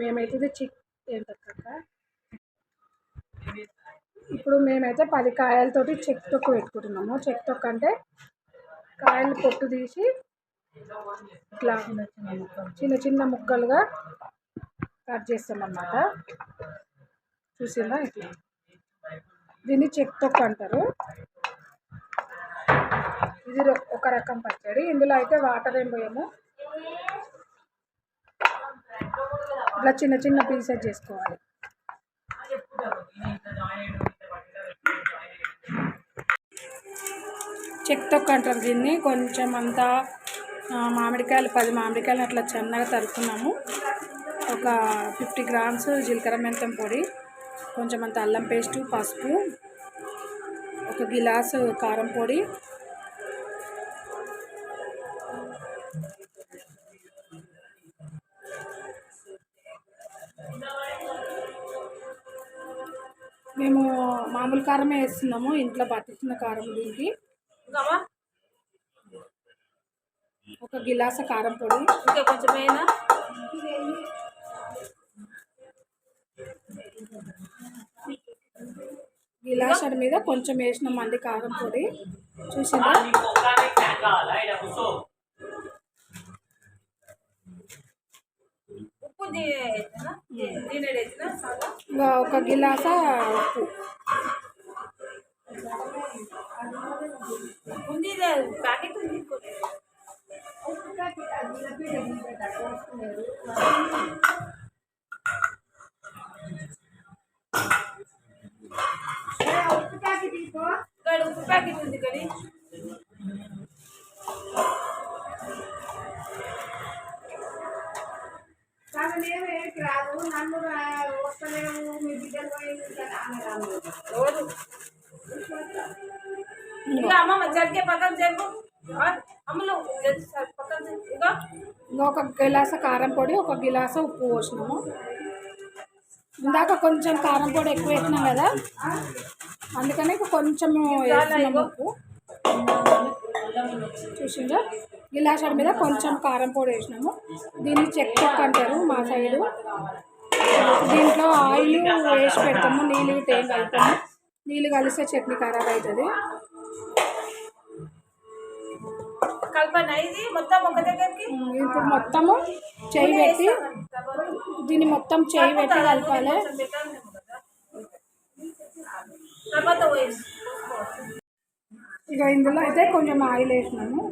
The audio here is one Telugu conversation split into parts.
మేమైతే ఇది చిక్ ఏంటక్క ఇప్పుడు మేమైతే పది కాయలతోటి చెక్ తొక్కు పెట్టుకుంటున్నాము. చెక్ తొక్క అంటే కాయలు పొట్టు తీసి ఇట్లా చిన్న చిన్న ముక్కలుగా కట్ చేస్తాం అన్నమాట చూసిందా ఇట్లా? దీన్ని చెక్ తొక్కు అంటారు. ఇది ఒక రకం పచ్చడి. ఇందులో అయితే వాటర్ ఏం పోయాము? ఇట్లా చిన్న చిన్న పీసెస్ చేసుకోవాలి. చెక్ కంటారు దీన్ని కొంచెం అంతా మామిడికాయలు పది మామిడికాయలు అట్లా చిన్నగా తరుక్కున్నాము. ఒక ఫిఫ్టీ గ్రామ్స్ జీలకర్ర మెంతం పొడి కొంచెం అంత అల్లం పేస్టు పసుపు ఒక గిలాసు కారం పొడి మేము మామూలు కారమే వేస్తున్నాము ఇంట్లో పట్టించిన కారం దీనికి. ఒక గిలాస కారం పొడి. ఇంకా కొంచెం అయినా గిలాసర్ మీద కొంచెం వేసినామండి కారం పొడి. చూసిందా ఉప్పు వేసినా దీని వేసిన చాలా ఇంకా ఒక గిలాస ఉప్పు. ఉంది ఇదే ప్యాకెట్ ఉంది ఇక్కడ ఉప్పు ప్యాకెట్ ఉంది ఇక అమ్మమ్మ జరిగే. పక్కన అమ్మలు పక్కన ఒక గిలాస కారం పొడి ఒక గిలాస ఉప్పు పోసినాము. ఇందాక కొంచెం కారం పొడి ఎక్కువ వేసినాం కదా. అందుకని కొంచెం వేసినాము ఉప్పు. చూసిందా గిలాసర్ మీద కొంచెం కారం పొడి వేసినాము. దీన్ని చెక్ చెక్ అంటారు మా సైడు. దీంట్లో ఆయిల్ వేసి పెడతాము నీళ్ళు ఏం కలుపుతాము నీళ్ళు కలిస్తే చట్నీ ఖరాబ్ అవుతుంది. ఇప్పుడు మొత్తము చేయి పెట్టి దీన్ని మొత్తం చేయి పెట్టి కలపాలి. ఇక ఇందులో అయితే కొంచెం ఆయిల్ వేసినాము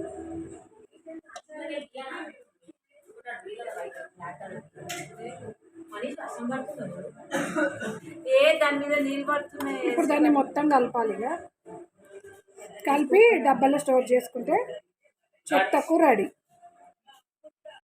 ఏ దాని మీద నీళ్ళు పడుతున్నాయి? ఇప్పుడు దాన్ని మొత్తం కలపాలి ఇక. కలిపి డబ్బాలో స్టోర్ చేసుకుంటే చెత్తకు రెడీ.